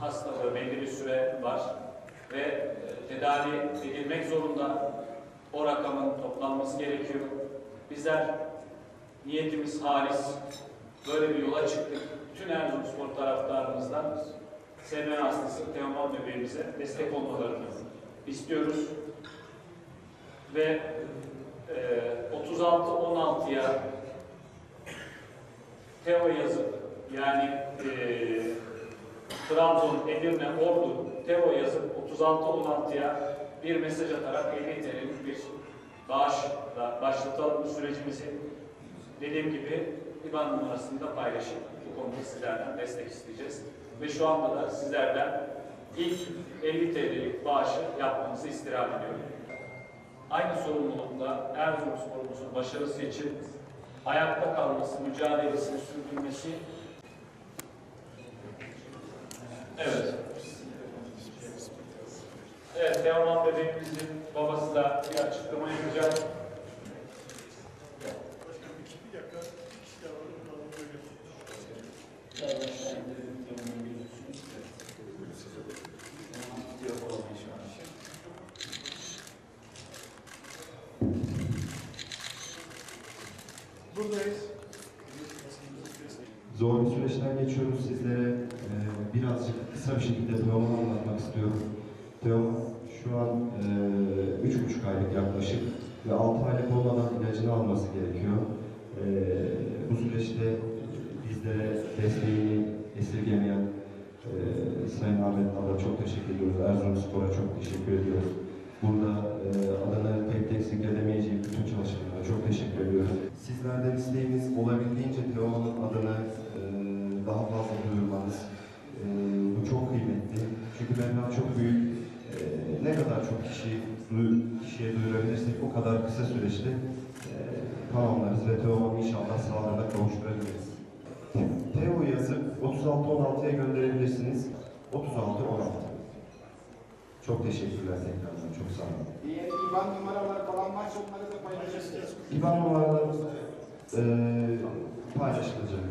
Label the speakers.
Speaker 1: hastalığı belli bir süre var ve e, tedavi edilmek zorunda. O rakamın toplanması gerekiyor. Bizler niyetimiz halis. Böyle bir yola çıktık. Bütün Erzurumspor taraftarımızdan SM hastası Teoman bebeğimize destek olmalarını istiyoruz. Ve e, 36-16'ya Teo yazıp yani e, Trabzon, Edirne, Ordu Teo yazıp 36-16'ya bir mesaj atarak 50 TL'lik bir bağışla başlatalım bu sürecimizi. Dediğim gibi IBAN numarasını da paylaşıp bu konuda sizlerden destek isteyeceğiz. Ve şu anda da sizlerden ilk 50 TL'lik bağışı yapmanızı istirham ediyorum. Aynı sorumlulukla Erzurumspor'umuzun başarısı için ayakta kalması, mücadelesini sürdürmesi Evet. Evet, Teoman bebeğimizin babası da bir açıklama yapacak.
Speaker 2: Buradayız.
Speaker 3: Zor bir süreçten geçiyoruz. Sizlere e, birazcık kısa bir şekilde Teoman'ı anlatmak istiyorum. Teoman şu an üç buçuk aylık yaklaşık ve altı aylık olmadan ilacını alması gerekiyor. E, bu süreçte bizlere desteğini esirgemeyen e, Sayın Ahmet Nal'a çok teşekkür ediyoruz. Erzurumspor'a çok teşekkür ediyoruz. Burada e, adını pek eksik edemeyeceğim bütün çalışanlara çok teşekkür ediyoruz. Sizlerden isteğimiz olabildiğince Teoman'ın adını e, daha fazla duyurmanız. E, bu çok kıymetli. Çünkü Mevlam çok büyük. E, ne kadar çok kişi duy- kişiye duyurabilirsek o kadar kısa süreçte e, tamamlarız ve Teoman'ı inşallah sağlığına kavuşturabiliriz. Teo yazıp 36-16'ya gönderebilirsiniz. 36-16. Çok teşekkürler tekrardan. Çok sağ olun.
Speaker 4: Diğer IBAN numaraları falan varsa onları da paylaşacağız.
Speaker 3: İban numaralarımız eee paylaşılacak.